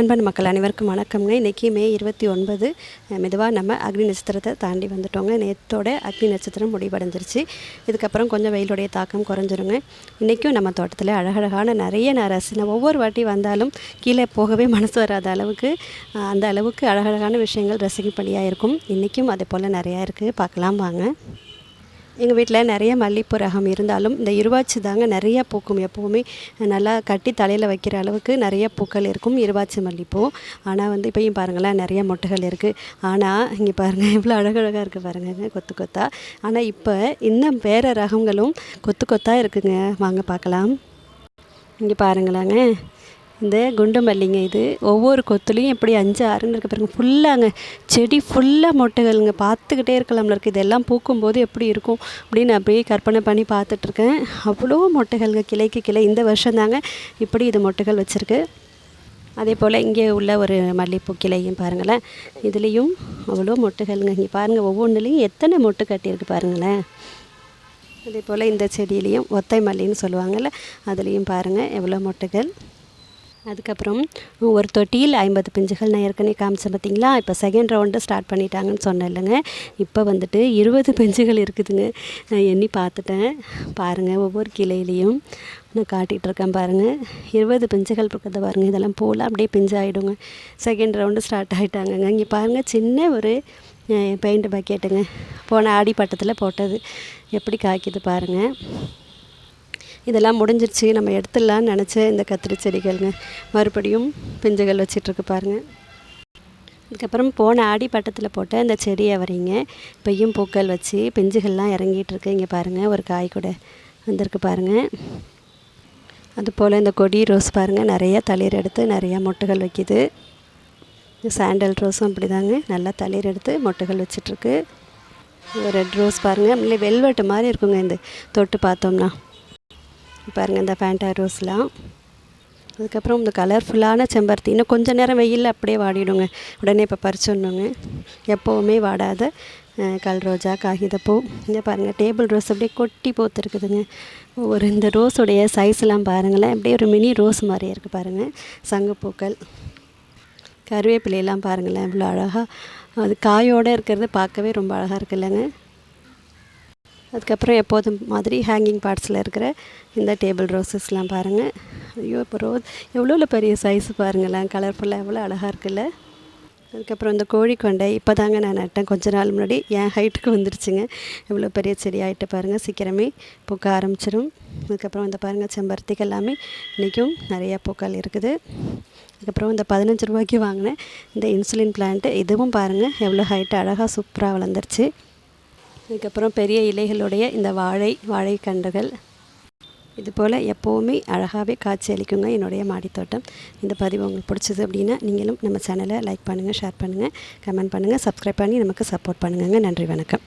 அன்பான மக்கள் அனைவருக்கும் வணக்கம்ங்க. இன்றைக்கி மே இருபத்தி ஒன்பது. மெதுவாக நம்ம அக்னி நட்சத்திரத்தை தாண்டி வந்துட்டோங்க. நேற்றோட அக்னி நட்சத்திரம் முடிவடைஞ்சிருச்சு. இதுக்கப்புறம் கொஞ்சம் வெயிலுடைய தாக்கம் குறைஞ்சிருங்க. இன்றைக்கும் நம்ம தோட்டத்தில் அழகழகான நிறைய நான் நம்ம ஒவ்வொரு வாட்டி வந்தாலும் கீழே போகவே மனசு வராத அளவுக்கு அந்த அளவுக்கு அழகழகான விஷயங்கள் ரசிக்கும்படியாக இருக்கும். இன்றைக்கும் அதே போல் நிறையா இருக்குது பார்க்கலாம் வாங்க. எங்கள் வீட்டில் நிறைய மல்லிகைப்பூ ரகம் இருந்தாலும் இந்த இருவாச்சி தாங்க நிறைய பூக்கும் எப்போவுமே. நல்லா கட்டி தலையில் வைக்கிற அளவுக்கு நிறைய பூக்கள் இருக்கும் இருவாச்சி மல்லிப்பூ. ஆனால் வந்து இப்போயும் பாருங்களேன் நிறைய மொட்டைகள் இருக்குது ஆனால் இங்கே பாருங்கள் இவ்வளோ அழகழகாக இருக்குது பாருங்க கொத்து கொத்தா. ஆனால் இப்போ இன்னும் வேறு ரகங்களும் கொத்து கொத்தாக இருக்குங்க. வாங்க பார்க்கலாம். இங்கே பாருங்களாங்க. இந்த குண்டு மல்லிங்க இது. ஒவ்வொரு கொத்துலேயும் எப்படி அஞ்சு ஆறுன்னு இருக்க பாருங்க. ஃபுல்லாங்க. செடி ஃபுல்லாக மொட்டைகள்ங்க. பார்த்துக்கிட்டே இருக்கலாம்ல இருக்குது இதெல்லாம் பூக்கும்போது எப்படி இருக்கும் அப்படின்னு அப்படியே கற்பனை பண்ணி பார்த்துட்ருக்கேன். அவ்வளோ மொட்டைகள்ங்க. கிளைக்கு கிளை. இந்த வருஷம் தாங்க இப்படி இது மொட்டைகள் வச்சுருக்கு. அதே போல் இங்கே உள்ள ஒரு மல்லிகைப்பூ கிளையும் பாருங்களேன். இதுலேயும் அவ்வளோ மொட்டைகள்ங்க. இங்கே பாருங்கள் ஒவ்வொன்றுலேயும் எத்தனை மொட்டு கட்டியிருக்கு பாருங்களேன். அதே போல் இந்த செடியிலையும் ஒத்தை மல்லின்னு சொல்லுவாங்கள்ல அதுலேயும் பாருங்கள் எவ்வளோ மொட்டைகள். அதுக்கப்புறம் ஒரு தொட்டியில் ஐம்பது பிஞ்சுகள் நான் ஏற்கனவே காமிச்சேன் பார்த்தீங்களா? இப்போ செகண்ட் ரவுண்டு ஸ்டார்ட் பண்ணிட்டாங்கன்னு சொன்னேன் இல்லைங்க. இப்போ வந்துட்டு இருபது பிஞ்சுகள் இருக்குதுங்க. நான் எண்ணி பார்த்துட்டேன். பாருங்கள் ஒவ்வொரு கிளையிலையும் நான் காட்டிகிட்டு இருக்கேன் பாருங்கள் இருபது பிஞ்சுகள் இருக்கிறத பாருங்கள் இதெல்லாம் பூலாம் அப்படியே பிஞ்சு ஆகிடுங்க செகண்ட் ரவுண்டு ஸ்டார்ட் ஆகிட்டாங்கங்க இங்கே பாருங்கள் சின்ன ஒரு பெயிண்ட் பக்கெட்டுங்க போன ஆடி பட்டத்தில் போட்டது. எப்படி காய்க்குது பாருங்கள் இதெல்லாம் முடிஞ்சிருச்சு. நம்ம எடுத்துடலான்னு நினச்ச இந்த கத்திரி செடிகள்ங்க. மறுபடியும் பிஞ்சுகள் வச்சிட்ருக்கு பாருங்கள் அதுக்கப்புறம் போன ஆடி பட்டத்தில் போட்ட இந்த செடியை வரீங்க இப்பையும் பூக்கள் வச்சு பிஞ்சுகள்லாம் இறங்கிட்டுருக்கு இங்கே பாருங்கள் ஒரு காய் கூட வந்திருக்கு பாருங்கள் அதுபோல் இந்த கொடி ரோஸ் பாருங்கள் நிறைய தளிர் எடுத்து நிறையா மொட்டுகள் வைக்குது. சாண்டல் ரோஸும் அப்படி தாங்க நல்லா தளிர் எடுத்து மொட்டுகள் வச்சிட்ருக்கு. ரெட் ரோஸ் பாருங்கள் இல்லை வெல்வெட்டு மாதிரி இருக்குங்க இந்த தொட்டு பார்த்தோம்னா. பாருங்கள் இந்த ஃபேண்டா ரோஸ்லாம் அதுக்கப்புறம் இந்த கலர்ஃபுல்லான செம்பருத்தி. இன்னும் கொஞ்சம் நேரம் வெயிலில் அப்படியே வாடிடுங்க. உடனே இப்போ பறிச்சுடணுங்க. எப்போவுமே வாடாத கல் ரோஜா காகிதப்பூ. இங்கே பாருங்கள் டேபிள் ரோஸ் அப்படியே கொட்டி போத்துருக்குதுங்க. ஒரு இந்த ரோஸுடைய சைஸ்லாம் பாருங்களேன். அப்படியே ஒரு மினி ரோஸ் மாதிரியே இருக்குது பாருங்கள் சங்குப்பூக்கள் கருவேப்பிலையெல்லாம் பாருங்களேன் இவ்வளோ அழகாக அது காயோடு இருக்கிறது பார்க்கவே ரொம்ப அழகாக இருக்குல்லங்க. அதுக்கப்புறம் எப்போதும் மாதிரி ஹேங்கிங் பார்ட்ஸில் இருக்கிற இந்த டேபிள் ரோசஸ்லாம் பாருங்கள் ஐயோ இப்போ ரோஸ் எவ்வளோ பெரிய சைஸ் பாருங்களேன். கலர்ஃபுல்லாக எவ்வளோ அழகாக இருக்குல்ல. அதுக்கப்புறம் இந்த கோழிக்கொண்டை இப்போ தாங்க நான் நட்டேன். கொஞ்ச நாள் முன்னாடி என் ஹைட்டுக்கு வந்துருச்சுங்க. எவ்வளோ பெரிய செடி ஆகிட்டு பாருங்கள் சீக்கிரமே பூக்க ஆரம்பிச்சிடும் அதுக்கப்புறம் இந்த பாருங்கள் செம்பருத்திக்கு எல்லாமே இன்றைக்கும் நிறையா பூக்கள் இருக்குது. அதுக்கப்புறம் இந்த பதினஞ்சு ரூபாய்க்கு வாங்கினேன் இந்த இன்சுலின் பிளான்ட்டு இதுவும் பாருங்கள் எவ்வளோ ஹைட்டு அழகாக சூப்பராக வளர்ந்துருச்சு. அதுக்கப்புறம் பெரிய இலைகளுடைய இந்த வாழை வாழைக்கன்றுகள். இது போல் எப்போவுமே அழகாகவே காட்சி அளிக்குங்க என்னுடைய மாடித்தோட்டம். இந்த பதிவு உங்களுக்கு பிடிச்சது அப்படின்னா நீங்களும் நம்ம சேனலை லைக் பண்ணுங்கள் ஷேர் பண்ணுங்கள் கமெண்ட் பண்ணுங்கள் சப்ஸ்கிரைப் பண்ணி நமக்கு சப்போர்ட் பண்ணுங்கள் நன்றி வணக்கம்.